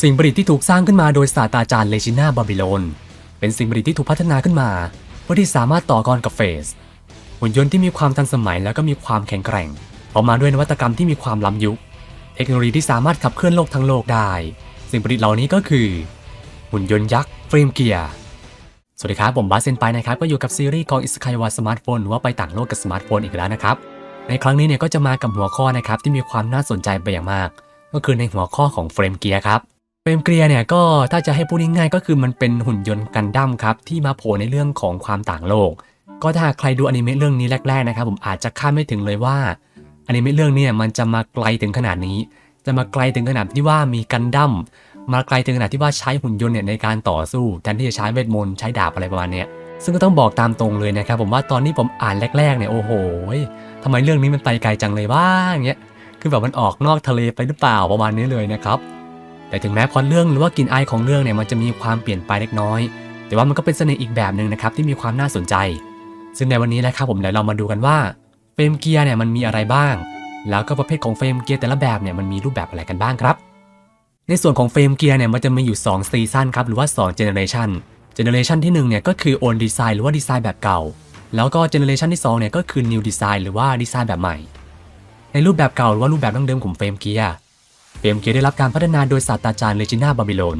สิ่งประดิษฐ์ที่ถูกสร้างขึ้นมาโดยศาสตราจารย์เลจิน่าบาบิโลน เป็นสิ่งประดิษฐ์ที่ถูกพัฒนาขึ้นมา เพื่อที่สามารถต่อกรกับเฟส หุ่นยนต์ที่มีความทันสมัยแล้วก็มีความแข็งแกร่งพร้อมมาด้วยนวัตกรรมที่มีความล้ำยุค เทคโนโลยีที่สามารถขับเคลื่อนโลกทั้งโลกได้ สิ่งประดิษฐ์เหล่านี้ก็คือ หุ่นยนต์ยักษ์เฟรมเกียร์สวัสดีครับ ผมบาสเซนไปนะครับ ก็อยู่กับซีรีส์ของอิสคายวาสมาร์ทโฟนหรือว่าไปต่างโลกกับสมาร์ทโฟนอีกแล้วนะครับ ในครั้งนี้เนี่ยก็จะมากับหัวข้อนะครับที่มีความน่าสนใจไปอย่างมาก ก็คือในหัวข้อของเฟรมเกียร์ครับ เฟรมเกลียเนี่ยก็ถ้าจะให้พูดง่ายๆก็คือมันเป็นหุ่นยนต์กันดั้มครับ ที่มาโผล่ในเรื่องของความต่างโลก ก็ถ้าใครดูอนิเมะเรื่องนี้แรกๆนะครับผมอาจจะคาดไม่ถึงเลยว่าอนิเมะเรื่องเนี้มันจะมาไกลถึงขนาดนี้ จะมาไกลถึงขนาดที่ว่ามีกันดั้มมาไกลถึงขนาดที่ว่าใช้หุ่นยนต์เนี่ยในการต่อสู้แทนที่จะใช้เวทมนต์ใช้ดาบอะไรประมาณเนี้ยซึ่งก็ต้องบอกตามตรงเลยนะครับผมว่าตอนนี้ผมอ่านแรกๆเนี่ยโอ้โหทำไมเรื่องนี้มันไปไกลจังเลยว่าอย่างเงี้ยคือแบบมันออกนอกทะเลไปหรือเปล่าประมาณนี้เลยนะครับ แต่ถึงแม้พล็อเรื่องหรือว่ากลิ่นอของเรื่องเนี่ยมันจะมีความเปลี่ยนไปเล็กน้อย แต่ว่ามันก็เป็นเสน่ห์อีกแบบหนึ่งนะครับที่มีความน่าสนใจ ซึ่งในวันนี้นะครับผมเดี๋ยวเรามาดูกันว่าเฟรมเกียร์เนี่ยมันมีอะไรบ้าง แล้วก็ประเภทของเฟรมเกียร์แต่ละแบบเนี่ยมันมีรูปแบบอะไรกันบ้างครับ ในส่วนของเฟรมเกียร์เนี่ยมันจะมีอยู่2ซีซั่นครับหรือว่า2เจเนอเรชันเจเนอเรชันที่1เนี่ยก็คือ old design หรือว่าดีไซน์แบบเก่า แล้วก็เจเนอเรชันที่2เนี่ยก็คือ new design หรือว่าดีไซน์แบบใหม่ ในรูปแบบเก่าหรือว่ารูปแบบดั้งเดิมของเฟรมเกียร์ เฟรมเกียร์ได้รับการพัฒนาโดยศาสตราจารย์เลจิน่าบาบิโลน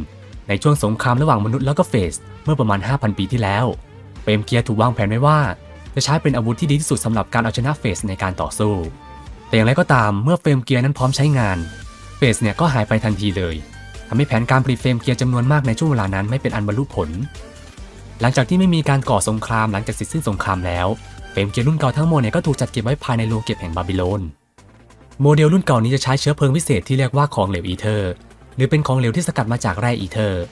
ในช่วงสงครามระหว่างมนุษย์แล้วก็เฟส เมื่อประมาณ 5,000 ปีที่แล้วเฟรมเกียร์ถูกวางแผนไว้ว่า จะใช้เป็นอาวุธที่ดีที่สุดสำหรับการเอาชนะเฟสในการต่อสู้ แต่อย่างไรก็ตามเมื่อเฟรมเกียร์นั้นพร้อมใช้งาน เฟสเนี่ยก็หายไปทันทีเลยทำให้แผนการผลิตเฟรมเกียร์จำนวนมากในช่วงเวลานั้นไม่เป็นอันบรรลุผล หลังจากที่ไม่มีการก่อสงครามหลังจากเสร็จสิ้นสงครามแล้ว เฟรมเกียร์รุ่นเก่าทั้งหมดเนี่ยก็ถูกจัดเก็บไว้ภายในโรงเก็บแห่งบาบิโลน โมเดลรุ่นเก่านี้จะใช้เชื้อเพลิงพิเศษที่เรียกว่าของเหลวอีเทอร์ หรือเป็นของเหลวที่สกัดมาจากแร่อีเทอร์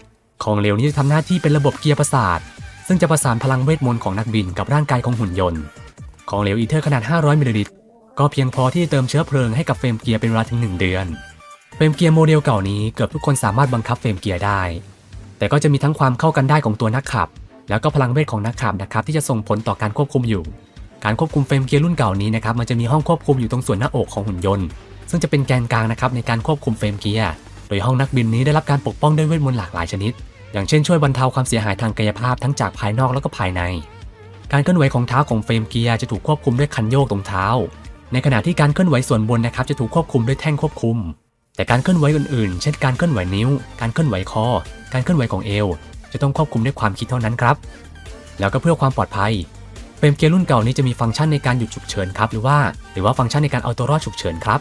ของเหลวนี้จะทำหน้าที่เป็นระบบเกียร์ประสาท ซึ่งจะประสานพลังเวทมนต์ของนักบินกับร่างกายของหุ่นยนต์ ของเหลวอีเทอร์ขนาด 500มิลลิลิตรก็เพียงพอที่จะเติมเชื้อเพลิงให้กับเฟรมเกียร์เป็นเวลาถึง 1 เดือน เฟรมเกียร์โมเดลเก่านี้เกือบทุกคนสามารถบังคับเฟรมเกียร์ได้ แต่ก็จะมีทั้งความเข้ากันได้ของตัวนักขับ แล้วก็พลังเวทของนักขับนะครับที่จะส่งผลต่อการควบคุมอยู่ การควบคุมเฟรมเกียร์รุ่นเก่านี้นะครับมันจะมีห้องควบคุมอยู่ตรงส่วนหน้าอกของหุ่นยนต์ ซึ่งจะเป็นแกนกลางนะครับในการควบคุมเฟรมเกียร์โดยห้องนักบินนี้ได้รับการปกป้องด้วยเวทมนต์หลากหลายชนิด อย่างเช่นช่วยบรรเทาความเสียหายทางกายภาพทั้งจากภายนอกแล้วก็ภายใน การเคลื่อนไหวของเท้าของเฟรมเกียร์จะถูกควบคุมด้วยคันโยกตรงเท้า ในขณะที่การเคลื่อนไหวส่วนบนนะครับจะถูกควบคุมด้วยแท่งควบคุม แต่การเคลื่อนไหวอื่นๆ เช่นการเคลื่อนไหวนิ้ว การเคลื่อนไหวคอ การเคลื่อนไหวของเอว จะต้องควบคุมด้วยความคิดเท่านั้นครับ แล้วก็เพื่อความปลอดภัย เฟรมเกียร์รุ่นเก่านี้จะมีฟังก์ชันในการหยุดฉุกเฉินครับหรือว่าหรือว่าฟังก์ชันในการเอาตัวรอดฉุกเฉินครับ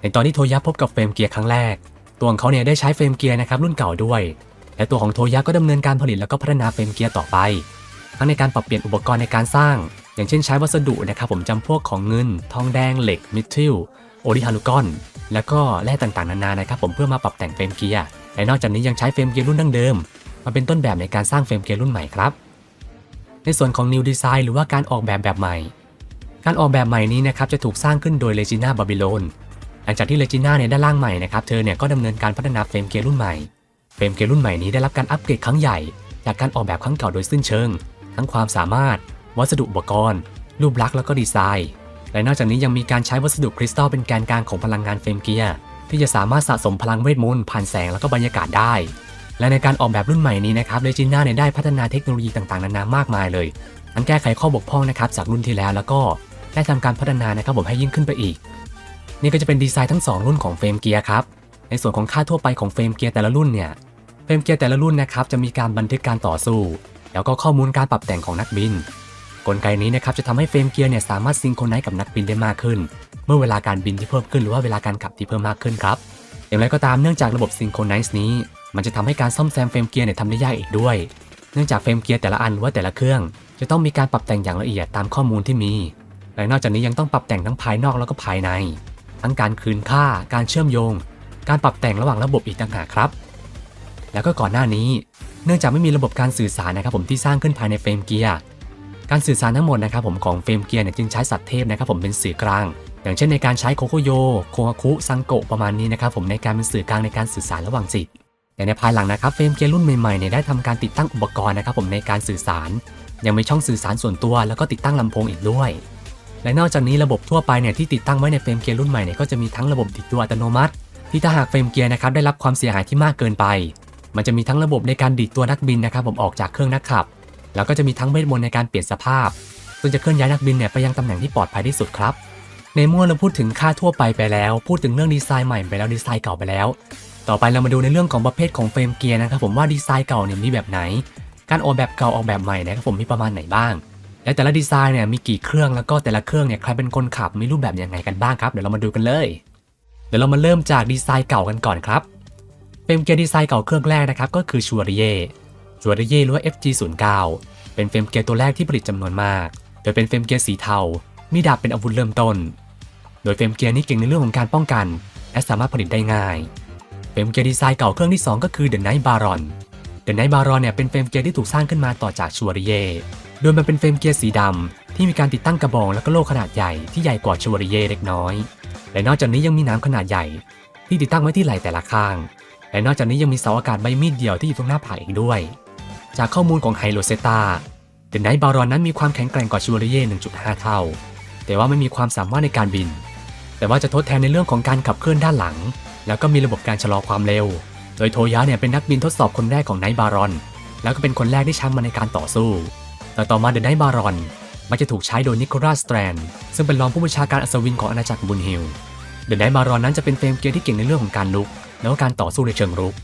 ในตอนที่โทยะพบกับเฟรมเกียร์ครั้งแรก ตัวของเขาเนี่ยได้ใช้เฟรมเกียร์นะครับรุ่นเก่าด้วย และตัวของโทยะก็ดำเนินการผลิตแล้วก็พัฒนาเฟรมเกียร์ต่อไป ทั้งในการปรับเปลี่ยนอุปกรณ์ในการสร้าง อย่างเช่นใช้วัสดุนะครับผมจำพวกของเงิน ทองแดงเหล็กมิทริลโอริฮารุกอนแล้วก็แร่ต่างๆนานานะครับผมเพื่อมาปรับแต่งเฟรมเกียร์และนอกจากนี้ยังใช้เฟรมเกียร์รุ่นดั้งเดิมมาเป็นต้นแบบในการสร้างเฟรมเกียร์รุ่นใหม่ครับ ในส่วนของ New Design หรือว่าการออกแบบแบบใหม่ การออกแบบใหม่นี้นะครับจะถูกสร้างขึ้นโดยเลจิน่าบาบิโลนหลังจากที่เลจิน่าเนี่ยด้านล่างใหม่นะครับเธอเนี่ยก็ดำเนินการพัฒนาเฟรมเกียร์รุ่นใหม่ เฟรมเกียร์รุ่นใหม่นี้ได้รับการอัปเกรดครั้งใหญ่ จากการออกแบบครั้งเก่าโดยสิ้นเชิง ทั้งความสามารถ วัสดุอุปกรณ์ รูปลักษณ์แล้วก็ดีไซน์ และนอกจากนี้ยังมีการใช้วัสดุคริสตัลเป็นแกนกลางของพลังงานเฟรมเกียร์ที่จะสามารถสะสมพลังเวทมนต์ผ่านแสงแล้วก็บรรยากาศได้ และในการออกแบบรุ่นใหม่นี้นะครับเลจิน่าเนี่ยได้พัฒนาเทคโนโลยีต่างๆนานามากมายเลยทั้งแก้ไขข้อบกพร่องนะครับจากรุ่นที่แล้วแล้วก็ได้ทำการพัฒนานะครับผมให้ยิ่งขึ้นไปอีก นี่ก็จะเป็นดีไซน์ทั้ง 2 รุ่นของเฟรมเกียร์ครับในส่วนของค่าทั่วไปของเฟรมเกียร์แต่ละรุ่นเนี่ยเฟรมเกียร์แต่ละรุ่นนะครับจะมีการบันทึกการต่อสู้ แล้วก็ข้อมูลการปรับแต่งของนักบิน กลไกนี้นะครับจะทำให้เฟรมเกียร์เนี่ยสามารถซิงโครไนซ์กับนักบินได้มากขึ้น เมื่อเวลาการบินที่เพิ่มขึ้นหรือว่าเวลาการขับที่เพิ่มมากขึ้นครับอย่างไรก็ตามเนื่องจากระบบซิงโครไนซ์นี้ มันจะทำให้การซ่อมแซมเฟรมเกียร์เนี่ยทำได้ยากอีกด้วย เนื่องจากเฟรมเกียร์แต่ละอันหรือว่าแต่ละเครื่อง จะต้องมีการปรับแต่งอย่างละเอียดตามข้อมูลที่มี และนอกจากนี้ยังต้องปรับแต่งทั้งภายนอกแล้วก็ภายใน ทั้งการคืนค่า การเชื่อมโยง การปรับแต่งระหว่างระบบอีกต่างหากครับ แล้วก็ก่อนหน้านี้ เนื่องจากไม่มีระบบการสื่อสารนะครับผมที่สร้างขึ้นภายในเฟรมเกียร์การสื่อสารทั้งหมดนะครับผมของเฟรมเกียร์เนี่ยจึงใช้สัตว์เทพนะครับผมเป็นสื่อกลาง อย่างเช่นในการใช้โคโคโย โคฮาคุซังโกะประมาณนี้นะครับผมในการเป็นสื่อกลางในการสื่อสารระหว่างจิต แต่ในภายหลังนะครับเฟรมเกียร์รุ่นใหม่ๆเนี่ยได้ทำการติดตั้งอุปกรณ์นะครับผมในการสื่อสาร ยังมีช่องสื่อสารส่วนตัว แล้วก็ติดตั้งลำโพงอีกด้วย และนอกจากนี้ระบบทั่วไปเนี่ยที่ติดตั้งไว้ในเฟรมเกียร์รุ่นใหม่เนี่ยก็จะมีทั้งระบบติดตัวอัตโนมัติทที่ถ้าหากเฟรมเกียร์นะครับได้รับความเสียหายที่มากเกินไป มันจะมีทั้งระบบในการดีดตัวนักบินนะครับผมออกจากเครื่องนักขับ แล้วก็จะมีทั้งเวทมนต์ในการเปลี่ยนสภาพซึ่งจะเคลื่อนย้ายนักบินเนี่ยไปยังตำแหน่งที่ปลอดภัยที่สุดครับในเมื่อเราพูดถึงค่าทั่วไปไปแล้ว พูดถึงเรื่องดีไซน์ใหม่ไปแล้วดีไซน์เก่าไปแล้ว ต่อไปเรามาดูในเรื่องของประเภทของเฟรมเกียร์นะครับผมว่าดีไซน์เก่าเนี่ยมีแบบไหน การออกแบบเก่าออกแบบใหม่นะครับผมมีประมาณไหนบ้าง และแต่ละดีไซน์เนี่ยมีกี่เครื่องแล้วก็แต่ละเครื่องเนี่ยใครเป็นคนขับมีรูปแบบยังไงกันบ้างครับเดี๋ยวเรามาดูกันเลย เดี๋ยวเรามาเริ่มจากดีไซน์เก่ากันก่อนครับเฟรมเกียร์ดีไซน์เก่าเครื่องแรกนะครับก็คือชัวริเย่ชัวริเย่หรือว่า FG09 เป็นเฟรมเกียร์ตัวแรกที่ผลิตจำนวนมาก โดยเป็นเฟรมเกียร์สีเทา มีดาบเป็นอาวุธเริ่มต้น โดยเฟรมเกียร์นี้เก่งในเรื่องของการป้องกัน และสามารถผลิตได้ง่าย เฟรมเกียร์ดีไซน์เก่าเครื่องที่ 2 ก็คือ The Night Baron The Night Baron เนี่ยเป็นเฟรมเกียร์ที่ถูกสร้างขึ้นมาต่อจากชัวริเย่โดยมันเป็นเฟรมเกียร์สีดำที่มีการติดตั้งกระบอกและก็โล่ขนาดใหญ่ที่ใหญ่กว่าชัวริเย่เล็กน้อย และนอกจากนี้ยังมีน้ำขนาดใหญ่ ที่ติดตั้งไว้ที่ไหล่แต่ละข้าง และนอกจากนี้ยังมีเสาอากาศใบมีดเดี่ยวที่อยู่ตรงหน้าผาอีกด้วย จากข้อมูลของไฮโลเซตาเดนไนบารอนนั้นมีความแข็งแกร่งกว่าชัวริเย่1.5 เท่า แต่ว่าไม่มีความสามารถในการบิน แต่ว่าจะทดแทนในเรื่องของการขับเคลื่อนด้านหลัง แล้วก็มีระบบการชะลอความเร็ว โดยโทยะเนี่ยเป็นนักบินทดสอบคนแรกของไนบารอน แล้วก็เป็นคนแรกที่ใช้มันในการต่อสู้ แต่ต่อมาเดนไนบารอนมักจะถูกใช้โดยนิโคลัสสแตรนซึ่งเป็นรองผู้บัญชาการอัศวินของอาณาจักรบุนฮิลเดนไนบารอนนั้นจะเป็นเฟรมเกียร์ที่เก่งในเรื่องของการลุก แล้วก็การต่อสู้ในเชิงรุก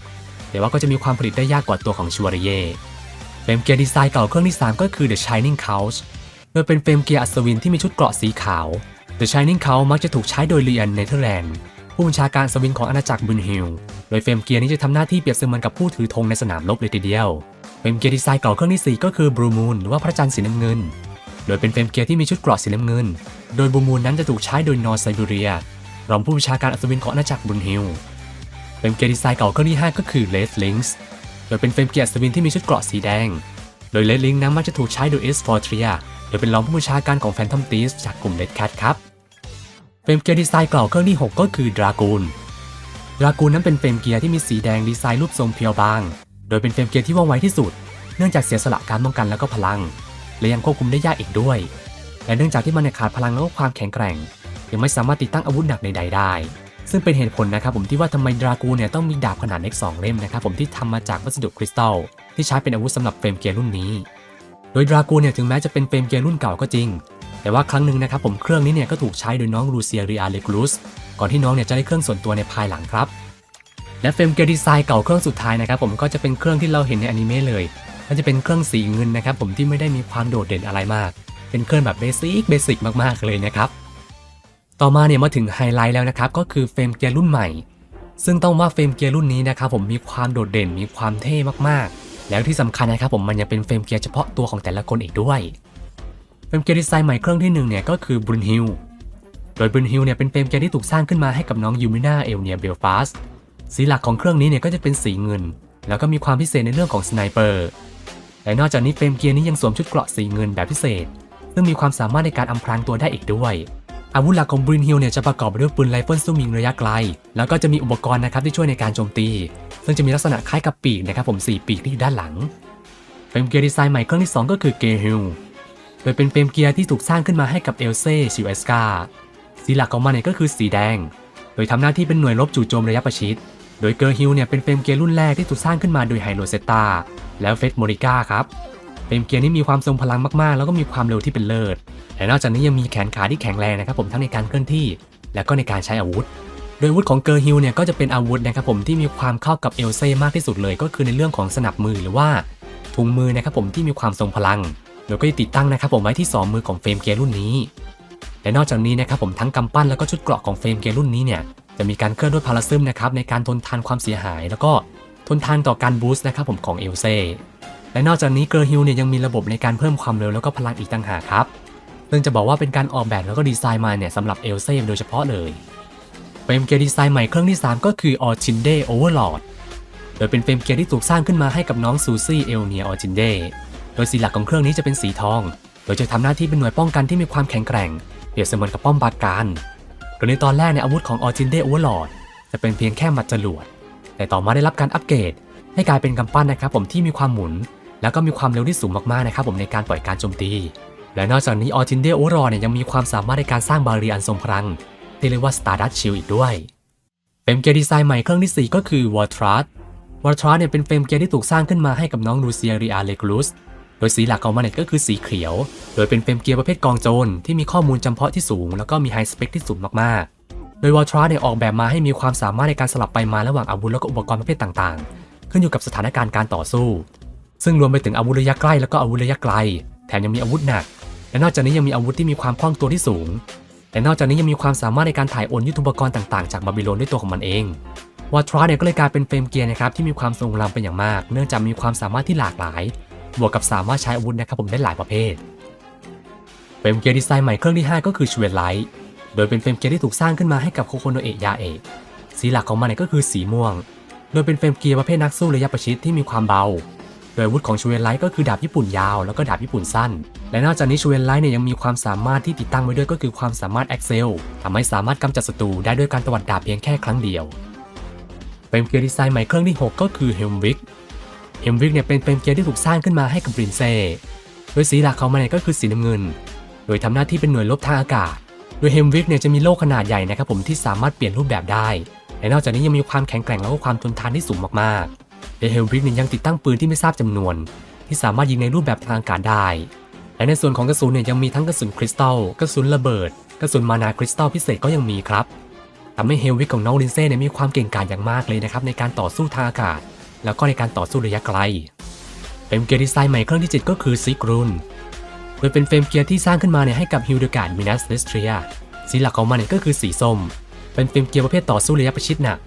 แต่ว่าก็จะมีความผลิตได้ยากกว่าตัวของชัวริเย่เฟรมเกียร์ดีไซน์เก่าเครื่องที่ 3 ก็คือ The Shining Couch โดยเป็นเฟรมเกียร์อัศวินที่มีชุดเกราะสีขาว The Shining Couch มักจะถูกใช้โดยเลียนเนเธอร์แลนด์ ผู้บัญชาการอัศวินของอาณาจักรบุนฮิลโดยเฟมเกียร์นี้จะทำหน้าที่เปรียบเสมือนกับผู้ถือธงในสนามรบเลยทีเดียว เฟมเกียร์ดีไซน์เก่าเครื่องที่ 4 ก็คือ Blue Moon หรือว่าพระจันทร์สีน้ำเงิน โดยเป็นเฟมเกียร์ที่มีชุดเกราะสีน้ำเงิน โดย Blue Moon นั้นจะถูกใช้โดยนอร์ไซบีเรียรองผู้บัญชาการอัศวินของอาณาจักรบุนฮิลเฟมเกียร์ดีไซน์เก่าเครื่องที่ 5 ก็คือ Red Links โดยเป็นเฟมเกียร์อัศวินที่มีชุดเกราะสีแดง โดย Red Link นั้นมักจะถูกใช้โดย S Fortria โดยเป็นรองผู้บัญชาการของ Phantom Thieves จากกลุ่ม Red Cat ครับเฟ รมเกียร์ดีไซน์เก่าเครื่องที่ 6 ก็คือ Dragoon Dragoon นั้นเป็นเฟรมเกียร์ที่มีสีแดงดีไซน์รูปทรงเพียวบาง โดยเป็นเฟรมเกียร์ที่ว่องไวที่สุด เนื่องจากเสียสละการป้องกันแล้วก็พลัง และยังควบคุมได้ยากอีกด้วย และเนื่องจากที่มันขาดพลังแล้วก็ความแข็งแกร่ง ยังไม่สามารถติดตั้งอาวุธหนักใดๆได้ ซึ่งเป็นเหตุผลนะครับผมที่ว่าทำไมดรากูนเนี่ยต้องมีดาบขนาดเล็ก2เล่มนะครับผมที่ทำมาจากวัสดุคริสตัลที่ใช้เป็นอาวุธสำหรับเฟรมเกียร์รุ่นนี้ โดยดรากูนเนี่ยถึงแม้จะเป็นเฟรมเกียร์รุ่นเก่าก็จริง แต่ว่าครั้งหนึ่งนะครับผมเครื่องนี้เนี่ยก็ถูกใช้โดยน้องลูเซียริอาเลกรุสก่อนที่น้องเนี่ยจะได้เครื่องส่วนตัวในภายหลังครับ และเฟรมเกียดีไซน์เก่าเครื่องสุดท้ายนะครับผมก็จะเป็นเครื่องที่เราเห็นในอนิเมะเลยก็จะเป็นเครื่องสีเงินนะครับผมที่ไม่ได้มีความโดดเด่นอะไรมาก เป็นเครื่องแบบเบสิกเบสิกมากๆเลยนะครับต่อมาเนี่ยมาถึงไฮไลท์แล้วนะครับก็คือเฟรมเกียร์รุ่นใหม่ ซึ่งต้องว่าเฟรมเกียร์รุ่นนี้นะครับผมมีความโดดเด่นมีความเท่มากๆ แล้วที่สำคัญนะครับผมมันยังเป็นเฟรมเกียร์เฉพาะตัวของแต่ละคนอีกด้วย เฟรมเกียร์ดีไซน์ใหม่เครื่องที่หนึ่งเนี่ยก็คือบรุนฮิลโดยบรุนฮิลเนี่ยเป็นเฟรมเกียร์ที่ถูกสร้างขึ้นมาให้กับน้องยูมิน่าเอลเนียเบลฟาสสีหลักของเครื่องนี้เนี่ยก็จะเป็นสีเงิน แล้วก็มีความพิเศษในเรื่องของสไนเปอร์และนอกจากนี้เฟรมเกียร์นี้ยังสวมชุดเกราะสีเงินแบบพิเศษ ซึ่งมีความสามารถในการอำพรางตัวได้อีกด้วยอาวุธหลักของบรินฮิลเนี่ยจะประกอบไปด้วยปืนไรเฟิลซูมิงระยะไกล แล้วก็จะมีอุปกรณ์นะครับที่ช่วยในการโจมตี ซึ่งจะมีลักษณะคล้ายกับปีกนะครับผม 4 ปีกที่อยู่ด้านหลังเฟรมเกียร์ดีไซน์ใหม่เครื่องที่ 2 ก็คือเกฮิล โดยเป็นเฟรมเกียร์ที่ถูกสร้างขึ้นมาให้กับเอลเซ่ชิวเอสกาสีหลักของมันเนี่ยก็คือสีแดง โดยทำหน้าที่เป็นหน่วยรบจู่โจมระยะประชิด โดยเกอร์ฮิลเนี่ยเป็นเฟรมเกียร์รุ่นแรกที่ถูกสร้างขึ้นมาโดยไฮโลเซตาแล้วเฟสโมริก้าครับเฟรมเกียร์นี้มีความทรงพลังมากๆ แล้วก็มีความเร็วที่เป็นเลิศและนอกจากนี้ยังมีแขนขาที่แข็งแรงนะครับผมทั้งในการเคลื่อนที่ และก็ในการใช้อาวุธ โดยอาวุธของเกอร์ฮิลเนี่ยก็จะเป็นอาวุธนะครับผมที่มีความเข้ากับเอลเซ่มากที่สุดเลย ก็คือในเรื่องของสนับมือหรือว่าถุงมือนะครับผมที่มีความทรงพลัง โดยก็จะติดตั้งนะครับผมไว้ที่ 2 มือของเฟรมเกียร์รุ่นนี้ และนอกจากนี้นะครับผมทั้งกำปั้นแล้วก็ชุดเกราะของเฟรมเกียร์รุ่นนี้เนี่ยจะมีการเคลื่อนด้วยพาราซึมนะครับในการทนทานความเสียหาย แล้วก็ทนทานต่อการบูสต์นะครับผมของเอลเซ่และนอกจากนี้เกอร์ฮิลเนี่ยยังมีระบบในการเพิ่มความเร็วแล้วก็พลังอีกต่างหากครับซึ่งจะบอกว่าเป็นการออกแบบแล้วก็ดีไซน์มาเนี่ยสำหรับเอลเซ่โดยเฉพาะเลยเฟรมเกียร์ดีไซน์ใหม่เครื่องที่ 3 ก็คือ o r c h i n d e Overlord โดยเป็นเฟรมเกียร์ที่ถูกสร้างขึ้นมาให้กับน้องซูซี่เอลเนียออจินเด ดยสีหลักของเครื่องนี้จะเป็นสีทอง โดยจะทำหน้าที่เป็นหน่วยป้องกันที่มีความแข็งแกร่ง เปรียบเสมือนกับป้อมปราการโดยในตอนแรกในอาวุธของ o r c h i n d e Overlord จะเป็นเพียงแค่หมัดจรวด แต่ต่อมาได้รับการอัปเกรด ให้กลายเป็นกำปั้นนะครับผมที่มีความหมุน แล้วก็มีความเร็วที่สูงมากๆนะครับผมในการปล่อยการโจมตี และนอกจากนี้ออจินเดโอรอเนี่ยยังมีความสามารถในการสร้างบาเรียอันทรงพลังที่เรียกว่า Stardust Shield อีกด้วยเฟรมเกียร์ดีไซน์ใหม่เครื่องทีสี่4 ก็คือ w a r t r a s w a r t r a s เนี่ยเป็นเฟรมเกียร์ที่ถูกสร้างขึ้นมาให้กับน้องลูเซียริอาเลกลุส โดยสีหลักของมันเนี่ยก็คือสีเขียว โดยเป็นเฟรมเกียร์ประเภทกองโจรที่มีข้อมูลจำเพาะที่สูง แล้วก็มีไฮสเปคที่สูงมากๆ โดยวอลทราเนี่ยออกแบบมาให้มีความสามารถในการสลับไปมาระหว่างอาวุธแล้วก็อุปกรณ์ประเภทต่างๆ ขึ้นอยู่กับสถานการณ์การต่อสู้ ซึ่งรวมไปถึงอาวุธระยะใกล้แล้วก็อาวุธระยะไกล แถมยังมีอาวุธหนัก และนอกจากนี้ยังมีอาวุธที่มีความคล่องตัวที่สูง และนอกจากนี้ยังมีความสามารถในการถ่ายโอนยุทโธปกรณ์ต่างๆ จากบาบิโลนด้วยตัวของมันเองวอทราเนี่ยก็เลยกลายเป็นเฟรมเกียร์นะครับที่มีความทรงลังเป็นอย่างมาก เนื่องจากมีความสามารถที่หลากหลาย บวกกับสามารถใช้อาวุธนะครับผมได้หลายประเภทเฟรมเกียร์ดีไซน์ใหม่เครื่องที่ 5 ก็คือชเวลไลท์โดยเป็นเฟรมเกียร์ที่ถูกสร้างขึ้นมาให้กับโคโคโนเอะยาเอะสีหลักของมันเนี่ยก็คือสีม่วง โดยเป็นเฟรมเกียร์ประเภทนักสู้ระยะประชิดที่มีความเบา โดยอาวุธของชเวลไลท์ก็คือดาบญี่ปุ่นยาวแล้วก็ดาบญี่ปุ่นสั้น และนอกจากนี้ชเวลไลท์เนี่ยยังมีความสามารถที่ติดตั้งไว้ด้วยก็คือความสามารถ Excel ทำให้สามารถกำจัดศัตรูได้ด้วยการตวัดดาบเพียงแค่ครั้งเดียวเฟรมเกียร์ดีไซน์ใหม่เครื่องที่ 6 ก็คือ Helmwick Helmwick เฮมวิกเนี่ยเป็นเฟรมเกียร์ที่ถูกสร้างขึ้นมาให้กับรินเซ่โดยสีหลักของมันเนี่ยก็คือสีน้ำเงิน โดยทำหน้าที่เป็นหน่วยลบทางอากาศ โดย Helmwick เนี่ยจะมีโล่ขนาดใหญ่นะครับผมที่สามารถเปลี่ยนรูปแบบได้ และนอกจากนี้ยังมีความแข็งแกร่งแล้วก็ความทนทานที่สูงมากๆและ Helmwick เนี่ยยังติดตั้งปืนที่ไม่ทราบจำนวน ที่สามารถยิงในรูปแบบทางอากาศได้ และในส่วนของกระสุนเนี่ยยังมีทั้งกระสุนคริสตัล กระสุนระเบิด กระสุนมานาคริสตัลพิเศษก็ยังมีครับทำให้เฮลวิกของน้องลินเซ่เนี่ยมีความเก่งกาจอย่างมากเลยนะครับในการต่อสู้ทางอากาศ แล้วก็ในการต่อสู้ระยะไกลเฟรมเกียร์ดีไซน์ใหม่เครื่องที่ 7 ก็คือซิกรุนโดยเป็นเฟรมเกียร์ที่สร้างขึ้นมาเนี่ยให้กับฮิลเดการ์ดมินัสเลสเทรียสีหลักของมันเนี่ยก็คือสีส้ม เป็นเฟรมเกียร์ประเภทต่อสู้ระยะประชิดหนัก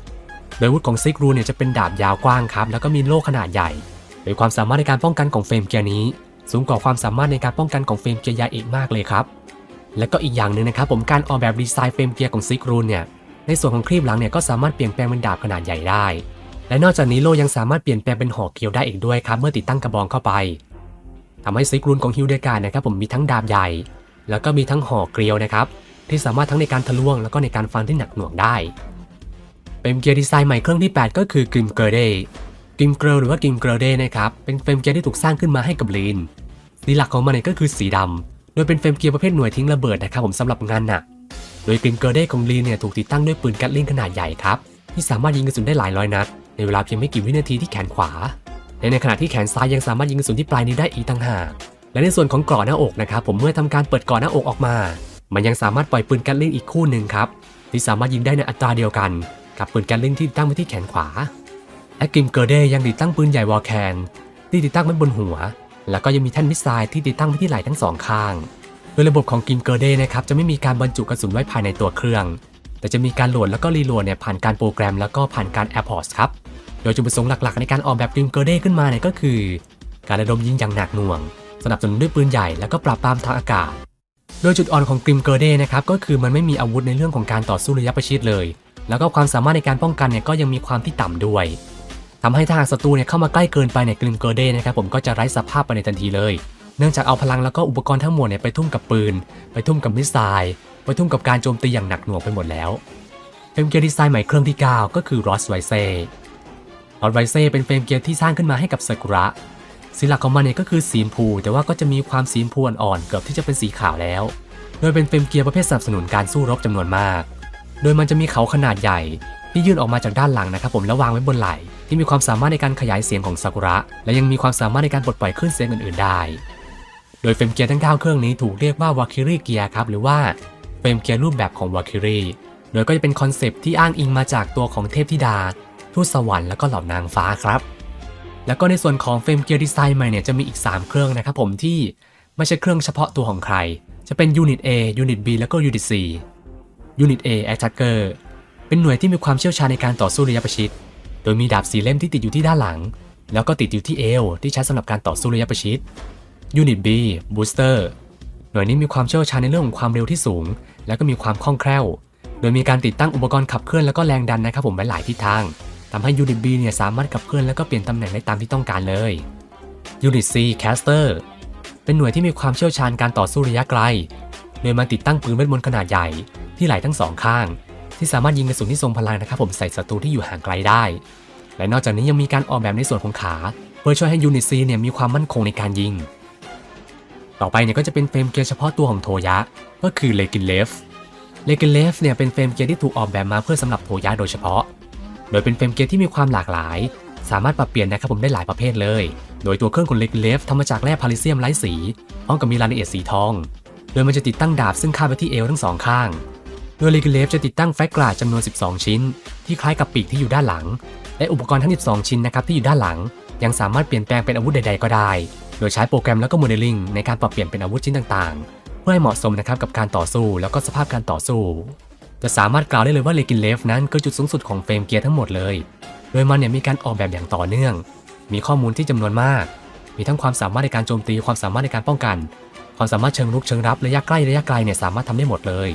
โดยวุธของซิกรูนเนี่ยจะเป็นดาบยาวกว้างครับ แล้วก็มีโล่ขนาดใหญ่ โดยความสามารถในการป้องกันของเฟรมเกียร์นี้ สูงกว่าความสามารถในการป้องกันของเฟรมเกียร์ยาเอกมากเลยครับ และก็อีกอย่างหนึ่งนะครับผมการออกแบบดีไซน์เฟรมเกียร์ของซิกรูนเนี่ยในส่วนของครีบหลังเนี่ยก็สามารถเปลี่ยนแปลงเป็นดาบขนาดใหญ่ได้ และนอกจากนี้โลยังสามารถเปลี่ยนแปลงเป็นหอกเกลียวได้อีกด้วยครับเมื่อติดตั้งกระบองเข้าไปทำให้ซิกรูนของฮิวเดการนะครับผมมีทั้งดาบใหญ่ แล้วก็มีทั้งหอกเกลียวนะครับที่สามารถทั้งในการทะลวง แล้วก็ในการฟันที่หนักหน่วงได้ เป็นเกียร์ดีไซน์ใหม่เครื่องที่ 8 ก็คือกิมเกอร์เดกิมเกอร์หรือว่ากิมเกอร์เดนะครับ เป็นเฟรมเกียร์ที่ถูกสร้างขึ้นมาให้กับลีนสีหลักของมันเนี่ยก็คือสีดำโดยเป็นเฟรมเกียร์ประเภทหน่วยทิ้งระเบิดนะครับผมสำหรับงานหนัก โดยกิมเกอร์เดของลีนเนี่ยถูกติดตั้งด้วยปืนแกตลิงขนาดใหญ่ครับ ที่สามารถยิงกระสุนได้หลายร้อยนัด ในเวลาเพียงไม่กี่วินาทีที่แขนขวา และในขณะที่แขนซ้ายยังสามารถยิงกระสุนที่ปลายนิ้วได้อีกต่างหาก และในส่วนของกรอหน้าอกนะครับผมเมื่อทำการเปิดกรอหน้าอกออกมา มันยังสามารถปล่อยปืนแกตลิงอีกคู่หนึ่งครับที่สามารถยิงได้ในอัตราเดียวกัน กับปืนแกตลิงที่ติดตั้งไว้ที่แขนขวาและกิมเกอร์เดยังติดตั้งปืนใหญ่วอลแคนที่ติดตั้งไว้บนหัว แล้วก็ยังมีแท่นมิสไซล์ที่ติดตั้งไว้ที่ไหล่ทั้งสองข้าง โดยระบบของกิมเกอร์เดนะครับจะไม่มีการบรรจุกระสุนไว้ภายในตัวเครื่อง แต่จะมีการโหลดแล้วก็รีโหลดเนี่ยผ่านการโปรแกรมแล้วก็ผ่านการแอร์พอร์ตครับ โดยจุดประสงค์หลักๆ ในการออกแบบกิมเกอร์เดขึ้นมาเนี่ยก็คือ การระดมยิงอย่างหนักหน่วง สนับสนุนด้วยปืนใหญ่แล้วก็ปราบปรามทางอากาศ โดยจุดอ่อนของกริมเกอร์เดนะครับก็คือมันไม่มีอาวุธในเรื่องของการต่อสู้ระยะประชิดเลย แล้วก็ความสามารถในการป้องกันเนี่ยก็ยังมีความที่ต่ำด้วยทำให้ถ้าหากศัตรูเนี่ยเข้ามาใกล้เกินไปเนี่ยกริมเกอร์เดนะครับผมก็จะไร้สภาพไปในทันทีเลย เนื่องจากเอาพลังแล้วก็อุปกรณ์ทั้งหมดเนี่ยไปทุ่มกับปืน ไปทุ่มกับมิสไซล์ไปทุ่มกับการโจมตีอย่างหนักหน่วงไปหมดแล้วเฟรมเกียร์ดีไซน์ใหม่เครื่องที่ 9 ก็คือ r o s ไวเซ่รอสไวเซ่เป็นเฟรมเกียร์ที่สร้างขึ้นมาให้กับซากุระสีหลักของมันเนี่ยก็คือสีมพู แต่ว่าก็จะมีความสีมพูอ่อนๆเกือบที่จะเป็นสีขาวแล้ว โดยเป็นเฟรมเกียร์ประเภทสนับสนุนการสู้รบจำนวนมาก โดยมันจะมีเขาขนาดใหญ่ที่ยื่นออกมาจากด้านหลังนะครับผมแล้ววางไว้บนไหล่ที่มีความสามารถในการขยายเสียงของซากุระ และยังมีความสามารถในการปลดปล่อยคลื่นเสียงอื่นๆได้ โดยเฟรมเกียร์ทั้ง 9 เครื่องนี้ถูกเรียกว่าวาคิรีเกียร์ครับ หรือว่าเฟรมเกียร์รูปแบบของวาคิรีโดยก็จะเป็นคอนเซปที่อ้างอิงมาจากตัวของเทพธิดา ทูตสวรรค์แล้วก็เหล่านางฟ้าครับ แล้วก็ในส่วนของเฟรมเกียร์ดีไซน์ใหม่เนี่ยจะมีอีก 3 เครื่องนะครับผมที่ไม่ใช่เครื่องเฉพาะตัวของใคร จะเป็น Unit A Unit B แล้วก็ Unit C Unit A Attacker เป็นหน่วยที่มีความเชี่ยวชาญในการต่อสู้ระยะประชิด โดยมีดาบสีเล่มที่ติดอยู่ที่ด้านหลัง แล้วก็ติดอยู่ที่เอวที่ใช้สำหรับการต่อสู้ระยะประชิด Unit B Booster หน่วยนี้มีความเชี่ยวชาญในเรื่องของความเร็วที่สูง และก็มีความคล่องแคล่ว โดยมีการติดตั้งอุปกรณ์ขับเคลื่อนแล้วก็แรงดันนะครับผมไว้หลายทิศทางทำให้ Unit B เนี่ยสามารถขับเคลื่อนแล้วก็เปลี่ยนตำแหน่งได้ตามที่ต้องการเลย Unit C Caster เป็นหน่วยที่มีความเชี่ยวชาญการต่อสู้ระยะไกล โดยมันติดตั้งปืนเวทมนต์ขนาดใหญ่ที่ไหลทั้งสองข้าง ที่สามารถยิงกระสุนที่ทรงพลังนะครับผมใส่ศัตรูที่อยู่ห่างไกลได้ และนอกจากนี้ยังมีการออกแบบในส่วนของขา เพื่อช่วยให้ยูนิตซีเนี่ยมีความมั่นคงในการยิง ต่อไปเนี่ยก็จะเป็นเฟรมเกียร์เฉพาะตัวของโทยะ ก็คือเลกินเลฟเลเกเลฟเนี่ยเป็นเฟรมเกียร์ที่ถูกออกแบบมาเพื่อสำหรับโทยะโดยเฉพาะ โดยเป็นเฟรมเกียร์ที่มีความหลากหลาย สามารถปรับเปลี่ยนนะครับผมได้หลายประเภทเลย โดยตัวเครื่องของเลเกเลฟทำมาจากแร่พาริเซียมไร้สีพร้อมกับมีรายละเอียดสีทอง โดยมันจะติดตั้งดาบซึ่งคาดไปที่เอวทั้งสองข้าง โดยเลเกเลฟจะติดตั้งแฟกกราดจำนวน 12 ชิ้น ที่คล้ายกับปีกที่อยู่ด้านหลัง และอุปกรณ์ทั้ง 12 ชิ้นนะครับที่อยู่ด้านหลัง ยังสามารถเปลี่ยนแปลงเป็นอาวุธใด ๆ ก็ได้ โดยใช้โปรแกรมแล้วก็โมเดลลิ่งในการปรับเปลี่ยนเป็นอาวุธชิ้นต่างๆ เพื่อให้เหมาะสมนะครับกับการต่อสู้แล้วก็สภาพการต่อสู้ จะสามารถกล่าวได้เลยว่าเลกินเลฟนั้นคือจุดสูงสุดของเฟรมเกียร์ทั้งหมดเลย โดยมันเนี่ยมีการออกแบบอย่างต่อเนื่อง มีข้อมูลที่จำนวนมาก มีทั้งความสามารถในการโจมตีความสามารถในการป้องกัน ความสามารถเชิงรุกเชิงรับระยะใกล้ระยะไกลเนี่ยสามารถทำได้หมดเลย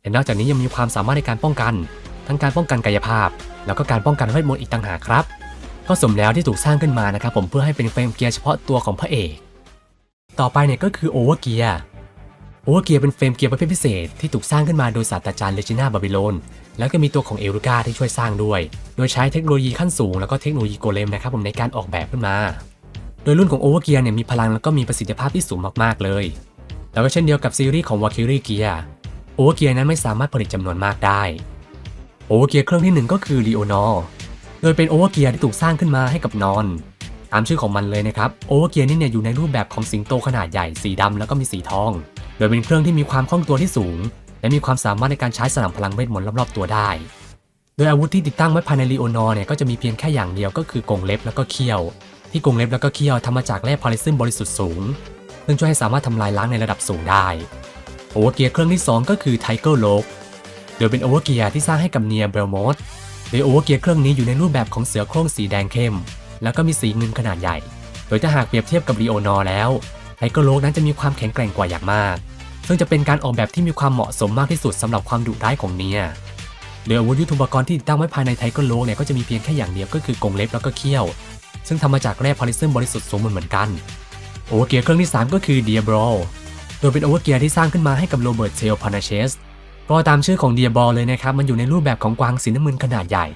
และนอกจากนี้ยังมีความสามารถในการป้องกัน ทั้งการป้องกันกายภาพ แล้วก็การป้องกันเวทมนต์อีกต่างหากครับ ก็สมแล้วที่ถูกสร้างขึ้นมานะครับผมเพื่อให้เป็นเฟรมเกียร์เฉพาะตัวของพระเอก ต่อไปเนี่ยก็คือโอเวอร์เกียร์โอเวอร์เกียร์เป็นเฟรมเกียร์ประเภทพิเศษที่ถูกสร้างขึ้นมาโดยศาสตราจารย์เลจิน่าบาบิโลนแล้วก็มีตัวของเอลูกาที่ช่วยสร้างด้วย โดยใช้เทคโนโลยีขั้นสูงแล้วก็เทคโนโลยีโกเลมนะครับผมในการออกแบบขึ้นมา โดยรุ่นของโอเวอร์เกียร์เนี่ยมีพลังแล้วก็มีประสิทธิภาพที่สูงมากๆเลย แล้วก็เช่นเดียวกับซีรีส์ของวาคิรีเกียร์โอเวอร์เกียร์นั้นไม่สามารถผลิตจำนวนมากได้โอเวอร์เกียร์เครื่องที่หนึ่งก็คือลีโอนอร์ โดยเป็นโอเวอร์เกียร์ที่ถูกสร้างขึ้นมาให้กับนอน ตามชื่อของมันเลยนะครับโอเวอร์เกียร์นี่เนี่ยอยู่ในรูปแบบของสิงโตขนาดใหญ่สีดำแล้วก็มีสีทอง โดยเป็นเครื่องที่มีความคล่องตัวที่สูง และมีความสามารถในการใช้สนามพลังเวทมนต์รอบๆตัวได้ โดยอาวุธที่ติดตั้งไว้ภายในลีโอนอร์เนี่ยก็จะมีเพียงแค่อย่างเดียวก็คือกรงเล็บแล้วก็เขี้ยว ที่กรงเล็บแล้วก็เขี้ยวทำมาจากแร่พาริซึมบริสุทธิ์สูง ซึ่งช่วยให้สามารถทำลายล้างในระดับสูงได้โอเวอร์เกียร์เครื่องที่ 2 ก็คือไทเกอร์โลกโดยเป็นโอเวอร์เกียร์ที่สร้างให้กับเนียเบลมอส โดยโอเวอร์เกียร์เครื่องนี้อยู่ในรูปแบบของเสือโคร่งสีแดงเข้ม แล้วก็มีสีเงินขนาดใหญ่ โดยถ้าหากเปรียบเทียบกับลีโอนอร์แล้วไทเกอร์โลกนั้นจะมีความแข็งแกร่งกว่าอย่างมาก ซึ่งจะเป็นการออกแบบที่มีความเหมาะสมมากที่สุดสำหรับความดุร้ายของเนียโดยอาวุธยุทโธปกรณ์ที่ติดตั้งไว้ภายในไทเกอร์โลกเนี่ยก็จะมีเพียงแค่อย่างเดียวก็คือกรงเล็บแล้วก็เขี้ยว ซึ่งทำมาจากแร่พาริซึมบริสุทธิ์สูงเหมือนกันโอเวอร์เกียร์เครื่องที่ 3 ก็คือเดียบรอลโดยเป็นโอเวอร์เกียร์ที่สร้างขึ้นมาให้กับโรเบิร์ตเชลพานาเชส ก็ตามชื่อของเดียบอลเลยนะครับ มันอยู่ในรูปแบบของกวางสีน้ำมันขนาดใหญ่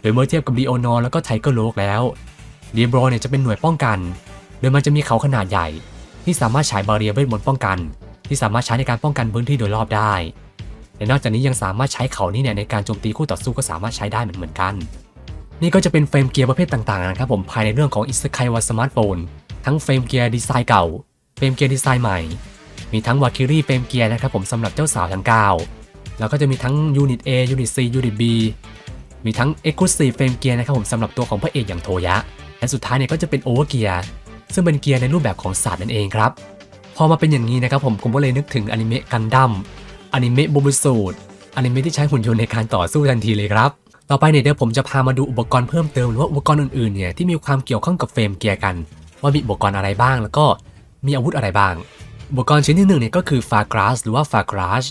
โดยเมื่อเทียบกับดีโอนอร์แล้วก็ไทเกอร์โลกแล้วเดียบรอลเนี่ยจะเป็นหน่วยป้องกัน โดยมันจะมีเขาขนาดใหญ่ ที่สามารถฉายบาเรียเวทมนต์ป้องกัน ที่สามารถใช้ในการป้องกันพื้นที่โดยรอบได้และนอกจากนี้ยังสามารถใช้เขานี่เนี่ยในการโจมตีคู่ต่อสู้ก็สามารถใช้ได้เหมือนเหมือนกัน นี่ก็จะเป็นเฟรมเกียร์ประเภทต่างๆนะครับผมภายในเรื่องของอิสคายวาสมาร์ทโฟนทั้งเฟรมเกียร์ดีไซน์เก่าเฟรมเกียร์ดีไซน์ใหม่ มีทั้งวาคิรี่เฟรมเกียร์นะครับผมสำหรับเจ้าสาวทั้ง9 แล้วก็จะมีทั้งยูนิต A ยูนิต C ยูนิต B มีทั้ง Exclusive เฟรมเกียร์นะครับผมสำหรับตัวของพระเอกอย่างโทยะ และสุดท้ายเนี่ยก็จะเป็นโอเวอร์เกียร์ซึ่งเป็นเกียร์ในรูปแบบของศาสตร์นั่นเองครับ พอมาเป็นอย่างนี้นะครับผมผมก็เลยนึกถึงอนิเมะกันดั้มอนิเมะบบุสูดอนิเมะที่ใช้หุ่นยนต์ในการต่อสู้ทันทีเลยครับ ต่อไปเนี่ยเดี๋ยวผมจะพามาดูอุปกรณ์เพิ่มเติมหรือว่าอุปกรณ์อื่นๆเนี่ยที่มีความเกี่ยวข้องกับเฟรมเกียร์กัน ว่ามีอุปกรณ์อะไรบ้าง แล้วก็มีอาวุธอะไรบ้าง อุปกรณ์ชิ้นที่หนึ่งเนี่ยก็คือฟากราสหรือว่าฟากราช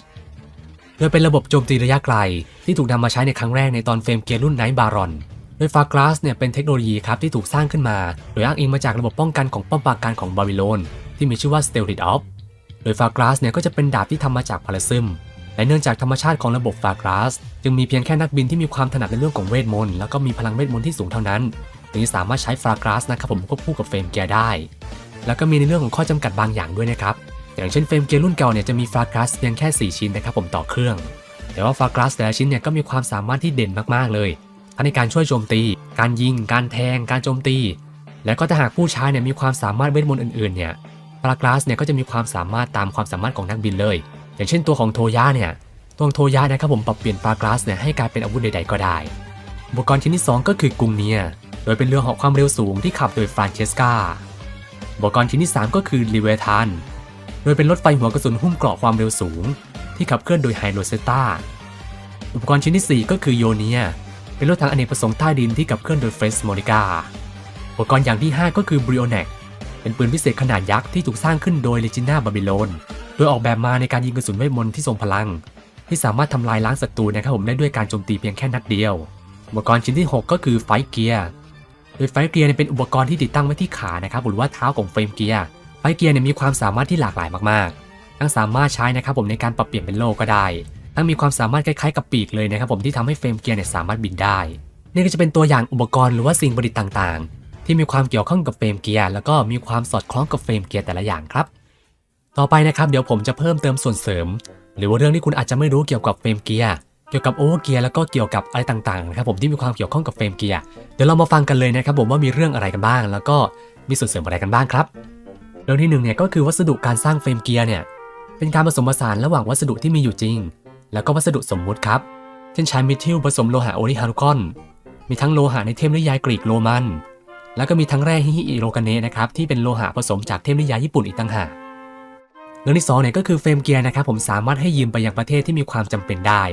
โดยเป็นระบบโจมตีระยะไกล ที่ถูกนำมาใช้ในครั้งแรกในตอนเฟรมเกียร์รุ่นไนท์บารอนโดยฟากราสเนี่ยเป็นเทคโนโลยีครับที่ถูกสร้างขึ้นมา โดยอ้างอิงมาจากระบบป้องกันของป้อมปราการของบาบิโลนที่มีชื่อว่า s t e l t h of โดยฟากราสเนี่ยก็จะเป็นดาบที่ทำมาจากพาราซึมและเนื่องจากธรรมชาติของระบบฟากราสจึงมีเพียงแค่นักบินที่มีความถนัดในเรื่องของเวทมนต์แล้วก็มีพลังเวทมนต์ที่สูงเท่านั้นถึงจะสามารถใช้ฟากราสนะครับผมควบคู่กับเฟรมเกียร์ได้ แล้วก็มีในเรื่องของข้อจำกัดบางอย่างด้วยนะครับ อย่างเช่นเฟรมเกียร์รุ่นเก่าเนี่ยจะมีฟากราสเพียงแค่ 4 ชิ้นนะครับผมต่อเครื่อง แต่ว่าฟากราสแต่ละชิ้นเนี่ยก็มีความสามารถที่เด่นมากๆเลยทั้งในการช่วยโจมตี การยิง การแทง การโจมตี และก็ถ้าหากผู้ใช้เนี่ยมีความสามารถเวทมนต์อื่นๆเนี่ยฟากราสเนี่ยก็จะมีความสามารถตามความสามารถของนักบินเลย อย่างเช่นตัวของโทย่าเนี่ยตัวของโทย่านะครับผมปรับเปลี่ยนฟากราสเนี่ยให้กลายเป็นอาวุธใดๆก็ได้ อุปกรณ์ชิ้นที่ 2 ก็คือกรุงเนียโดยเป็นเรือเหาะความเร็วสูงที่ขับโดยฟรานเชสกาอุปกรณ์ชิ้นที่ 3 ก็คือลิเวทาน โดยเป็นรถไฟหัวกระสุนหุ้มเกราะความเร็วสูง ที่ขับเคลื่อนโดยไฮโดรเซตาอุปกรณ์ชิ้นที่ 4 ก็คือโยเนีย เป็นรถถังอเนกประสงค์ใต้ดินที่ขับเคลื่อนโดยเฟรสโมนิกาอุปกรณ์อย่างที่ 5 ก็คือบริโอเนกเป็นปืนพิเศษขนาดยักษ์ที่ถูกสร้างขึ้นโดยเลจิน่าบาบิโลน โดยออกแบบมาในการยิงกระสุนเวทมนต์ที่ทรงพลัง ที่สามารถทำลายล้างศัตรูนะครับผมได้ด้วยการโจมตีเพียงแค่นัดเดียว อุปกรณ์ชิ้นที่ 6 ก็คือไฟเกียร์ โดยไฟเกียร์เนี่ยเป็นอุปกรณ์ที่ติดตั้งไว้ที่ขานะครับหรือว่าเท้าของเฟรมเกียร์ ไฟเกียร์เนี่ยมีความสามารถที่หลากหลายมากๆ ทั้งสามารถใช้นะครับผมในการปรับเปลี่ยนเป็นโลก็ได้ ทั้งมีความสามารถคล้ายๆกับปีกเลยนะครับผมที่ทำให้เฟรมเกียร์เนี่ยสามารถบินได้ นี่ก็จะเป็นตัวอย่างอุปกรณ์หรือว่าสิ่งประดิษฐ์ต่างๆ ที่มีความเกี่ยวข้องกับเฟรมเกียร์แล้วก็มีความสอดคล้องกับเฟรมเกียร์แต่ละอย่างครับ ต่อไปนะครับเดี๋ยวผมจะเพิ่มเติมส่วนเสริม หรือว่าเรื่องที่คุณอาจจะไม่รู้เกี่ยวกับเฟรมเกียร์เกี่ยวกับโอเวอร์เกียร์แล้วก็เกี่ยวกับอะไรต่างๆนะครับผมที่มีความเกี่ยวข้องกับเฟรมเกียร์เดี๋ยวเรามาฟังกันเลยนะครับผมว่ามีเรื่องอะไรกันบ้าง แล้วก็มีส่วนเสริมอะไรกันบ้างครับ รื่องที่หนึ่งเนี่ยก็คือวัสดุการสร้างเฟรมเกียร์เนี่ยเป็นการผสมผสานระหว่างวัสดุที่มีอยู่จริง แล้วก็วัสดุสมมุติครับ เช่นใช้มิทิลผสมโลหะโอริฮารุกอน มีทั้งโลหะในเทพนิยายกรีกโรมัน แล้วก็มีทั้งแร่ฮิฮิอิโรกาเนะนะครับที่เป็นโลหะผสมจากเทพนิยายญี่ปุ่นอีกต่างหากเรื่องที่สองเนี่ยก็คือเฟรมเกียร์นะครับผมสามารถให้ยืมไปยังประเทศที่มีความจำเป็นได้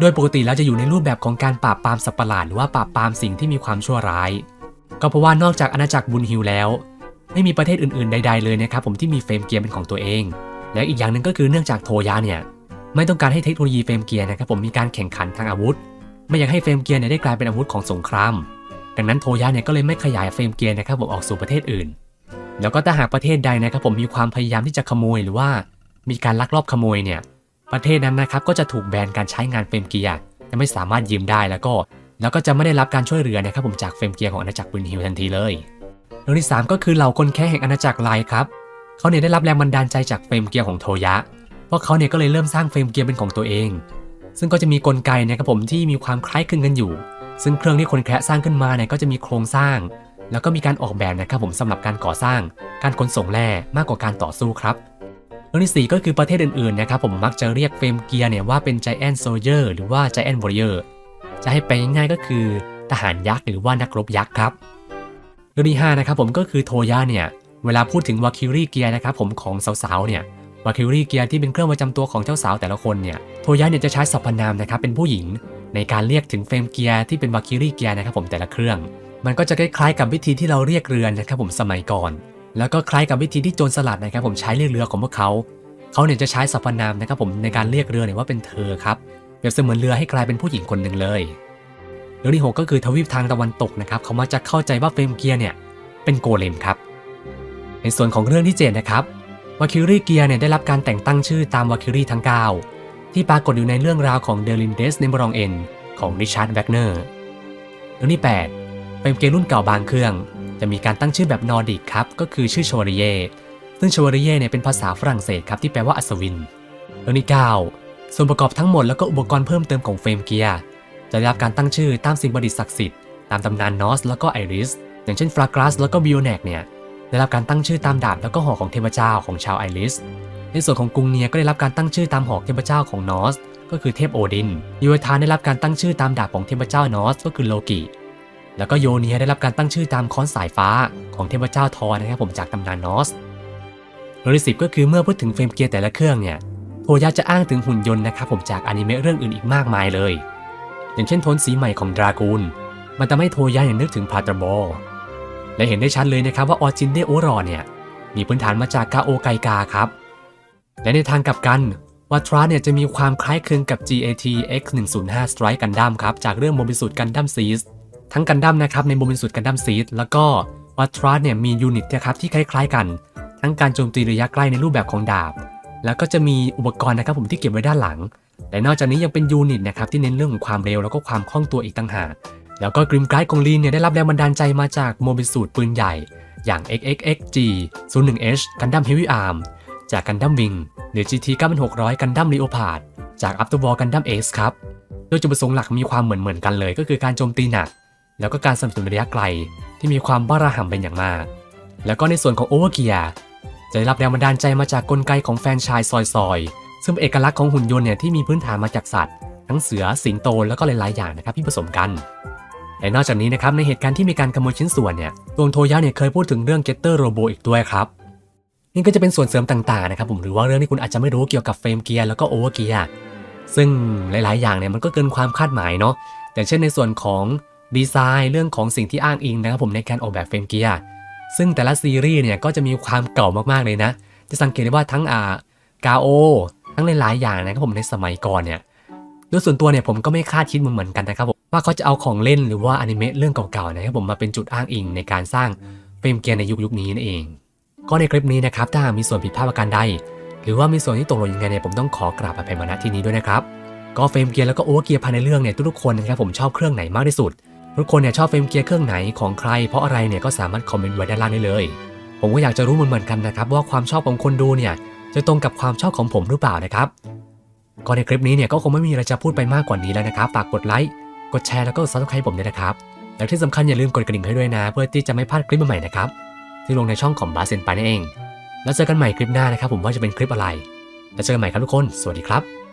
โดยปกติแล้วจะอยู่ในรูปแบบของการปราบปรามสัตว์ประหลาดหรือว่าปราบปรามสิ่งที่มีความชั่วร้าย ก็เพราะว่านอกจากอาณาจักรบุญฮิวแล้ว ไม่มีประเทศอื่นๆใด ๆเลยนะครับผมที่มีเฟรมเกียร์เป็นของตัวเอง และอีกอย่างหนึ่งก็คือเนื่องจากโทยาเนี่ยไม่ต้องการให้เทคโนโลยีเฟรมเกียร์นะครับผมมีการแข่งขันทางอาวุธ ไม่อยากให้เฟรมเกียร์เนี่ยได้กลายเป็นอาวุธของสงคราม ดังนั้นโทยาเนี่ยก็เลยไม่ขยายเฟรมเกียร์นะครับผมออกสู่ประเทศอื่น แล้วก็ถ้าหากประเทศใดนะครับผมมีความพยายามที่จะขโมยหรือว่า มีการลักลอบขโมยเนี่ยประเทศนั้นนะครับก็จะถูกแบนการใช้งานเฟรมเกียร์จะไม่สามารถยืมได้แล้วก็ แล้วก็จะไม่ได้รับการช่วยเหลือนะครับผมจากเฟรมเกียร์ของอาณาจักรบุนฮิวทันทีเลย เรื่องที่ 3 ก็คือเหล่าคนแค่แห่งอาณาจักรไลครับเขาเนี่ยได้รับแรงบันดาลใจจากเฟรมเกียร์ของโทยะเพราะเขาเนี่ยก็เลยเริ่มสร้างเฟรมเกียร์เป็นของตัวเอง ซึ่งก็จะมีกลไกนะครับผมที่มีความคล้ายคลึงกันอยู่ ซึ่งเครื่องที่คนแคะสร้างขึ้นมาเนี่ยก็จะมีโครงสร้าง แล้วก็มีการออกแบบนะครับผมสำหรับการก่อสร้าง การขนส่งแร่มากกว่าการต่อสู้ครับเรื่องที่ 4 ก็คือประเทศอื่นๆนะครับผมมักจะเรียกเฟรมเกียร์เนี่ยว่าเป็น Giant Soldier หรือว่า Giant Warrior จะให้ไปลง่ายๆก็คือ ทหารยักษ์หรือว่านักรบยักษ์ครับ เรื่องที่5นะครับผมก็คือโทยาเนี่ยเวลาพูดถึงวาคิรีเกียร์นะครับผมของสาวๆเนี่ยวาคิรีเกียร์ที่เป็นเครื่องประจำตัวของเจ้าสาวแต่ละคนเนี่ยโทยาเนี่ยจะใช้สรรพนามนะครับเป็นผู้หญิง ในการเรียกถึงเฟรมเกียร์ที่เป็นวาคิรีเกียร์นะครับผมแต่ละเครื่อง มันก็จะคล้ายๆกับวิธีที่เราเรียกเรือนะครับผมสมัยก่อน แล้วก็คล้ายกับวิธีที่โจรสลัดนะครับผมใช้เรียกเรือของพวกเขาเขาเนี่ยจะใช้สรรพนามนะครับผมในการเรียกเรือเนี่ยว่าเป็นเธอครับเปรียบเสมือนเรือให้กลายเป็นผู้หญิงคนหนึ่งเลย รื่องที่หกก็คือทวีปทางตะวันตกนะครับเขามักจะเข้าใจว่าเฟรมเกียร์เนี่ยเป็นโกเลมครับ ในส่วนของเรื่องที่เจ็ดนะครับวาคิรีเกียร์เนี่ยได้รับการแต่งตั้งชื่อตามวาคิรีทั้ง 9 ที่ปรากฏอยู่ในเรื่องราวของเดลินเดสในบรองเอ็นของริชาร์ดแวกเนอร์เรื่องที่ 8เฟรมเกียร์รุ่นเก่าบางเครื่อง จะมีการตั้งชื่อแบบนอร์ดิกครับก็คือชื่อชวริเยซึ่งชวริเยเนี่ยเป็นภาษาฝรั่งเศสครับที่แปลว่าอัศวินเรื่องที่ 9 ส่วนประกอบทั้งหมดแล้วก็อุปกรณ์เพิ่มเติมของเฟรมเกียร์ จะได้รับการตั้งชื่อตามสิ่งประดิษฐ์ศักดิ์สิทธิ์ตามตำนานนอสแล้วก็ไอริส อย่างเช่นฟรากรัสแล้วก็บิโอแนกเนี่ยได้รับการตั้งชื่อตามดาบแล้วก็หอกของเทพเจ้าของชาวไอริส ในส่วนของกรุงเนียก็ได้รับการตั้งชื่อตามหอกเทพเจ้าของนอส ก็คือเทพโอดินยูเอธานได้รับการตั้งชื่อตามดาบของเทพเจ้านอสก็คือโลกิแล้วก็โยเนียได้รับการตั้งชื่อตามค้อนสายฟ้าของเทพเจ้าทอนะครับผมจากตำนานนอสเรื่องสิบก็คือเมื่อพูดถึงเฟรมเกียร์แต่ละเครื่องเนี่ยโทยาจะอ้างถึงหุ่นยนต์นะครับผมจากอนิเมะเรื่องอื่นอีกมากมายเลย อย่างเช่นโทนสีใหม่ของดรากูล มันทำให้โทยาอย่างนึกถึงพาตราโบและเห็นได้ชัดเลยนะครับว่าออจินเดโอรอเนี่ย มีพื้นฐานมาจากกาโอไกกาครับ และในทางกลับกันวัตราเนี่ยจะมีความคล้ายคลึงกับ GAT X105 Strike Gundam ครับ จากเรื่องโมบิสุดกันดั้มซีสทั้งกันดั้มนะครับในโมบิสุดกันดั้มซีสแล้วก็วัตราเนี่ยมียูนิตนะครับที่คล้ายๆกัน ทั้งการโจมตีระยะใกล้ในรูปแบบของดาบ แล้วก็จะมีอุปกรณ์นะครับผมที่เก็บไว้ด้านหลัง และนอกจากนี้ยังเป็นยูนิตนะครับที่เน้นเรื่องของความเร็วแล้วก็ความคล่องตัวอีกต่างหาก แล้วก็กริมไกด์กงลีนเนี่ยได้รับแรงบันดาลใจมาจากโมบิสูตรปืนใหญ่ อย่าง XXXG 01H กันดั้มเฮฟวี่อาร์มจากกันดั้มวิงหรือ GT 9600กันดั้มลีโอพาดจากอัปเตอร์วอลกันดั้มเอสครับ โดยจุดประสงค์หลักมีความเหมือนเหมือนกันเลย ก็คือการโจมตีหนัก แล้วก็การสนับสนุนระยะไกล ที่มีความบ้าระห่ำเป็นอย่างมาก แล้วก็ในส่วนของโอเวอร์เกียร์จะได้รับแรงบันดาลใจมาจากกลไกของแฟนชายซอยซอย ซึ่งเป็นเอกลักษณ์ของหุ่นยนต์เนี่ยที่มีพื้นฐานมาจากสัตว์ ทั้งเสือสิงโตแล้วก็หลายๆอย่างนะครับที่ผสมกันและนอกจากนี้นะครับในเหตุการณ์ที่มีการขโมยชิ้นส่วนเนี่ยตัวโทยะเนี่ยเคยพูดถึงเรื่อง Getter Robo อีกด้วยครับนี่ก็จะเป็นส่วนเสริมต่างๆนะครับผมหรือว่าเรื่องที่คุณอาจจะไม่รู้เกี่ยวกับเฟรมเกียร์แล้วก็โอเวอร์เกียร์ซึ่งหลายๆ อย่างเนี่ยมันก็เกินความคาดหมายเนาะอย่างเช่นในส่วนของดีไซน์เรื่องของสิ่งที่อ้างอิงนะครับผมในการออกแบบเฟรมเกียร์ซึ่งแต่ละซีรีส์เนี่ยก็จะมีความเก่ามากๆเลยนะ จะสังเกตได้ว่าทั้งอ่ากาโอ ทั้งหลายๆอย่างนะครับผมในสมัยก่อนเนี่ยโดยส่วนตัวเนี่ยผมก็ไม่คาดคิดเหมือนกันนะครับผมว่าเขาจะเอาของเล่นหรือว่าอนิเมะเรื่องเก่าๆนะครับผมมาเป็นจุดอ้างอิงในการสร้างเฟรมเกียร์ในยุคยุคนี้นั่นเอง ก็ในคลิปนี้นะครับถ้ามีส่วนผิดพลาดประการใด หรือว่ามีส่วนที่ตกหล่นยังไงเนี่ยผมต้องขอกราบอภัยมาณที่นี้ด้วยนะครับก็เฟรมเกียร์แล้วก็โอเวอร์เกียร์ภายในเรื่องเนี่ยทุกๆคนนะครับผมชอบเครื่องไหนมากที่สุดทุกคนเนี่ยชอบเฟรมเกียร์เครื่องไหนของใครเพราะอะไรเนี่ยก็สามารถคอมเมนต์ไว้ด้านล่างได้เลย ผมก็อยากจะรู้เหมือนกันนะครับว่าความชอบของคนดูเนี่ย จะตรงกับความชอบของผมหรือเปล่านะครับก็ในคลิปนี้เนี่ยก็คงไม่มีอะไรจะพูดไปมากกว่านี้แล้วนะครับ ฝากกดไลค์ กดแชร์แล้วก็ซับสไครต์ผมด้วยนะครับ และที่สำคัญอย่าลืมกดกระดิ่งให้ด้วยนะ เพื่อที่จะไม่พลาดคลิปใหม่ๆนะครับ ที่ลงในช่องของบาสเซนไปนั่นเอง แล้วเจอกันใหม่คลิปหน้านะครับ ผมว่าจะเป็นคลิปอะไร แล้วเจอกันใหม่ครับทุกคน สวัสดีครับ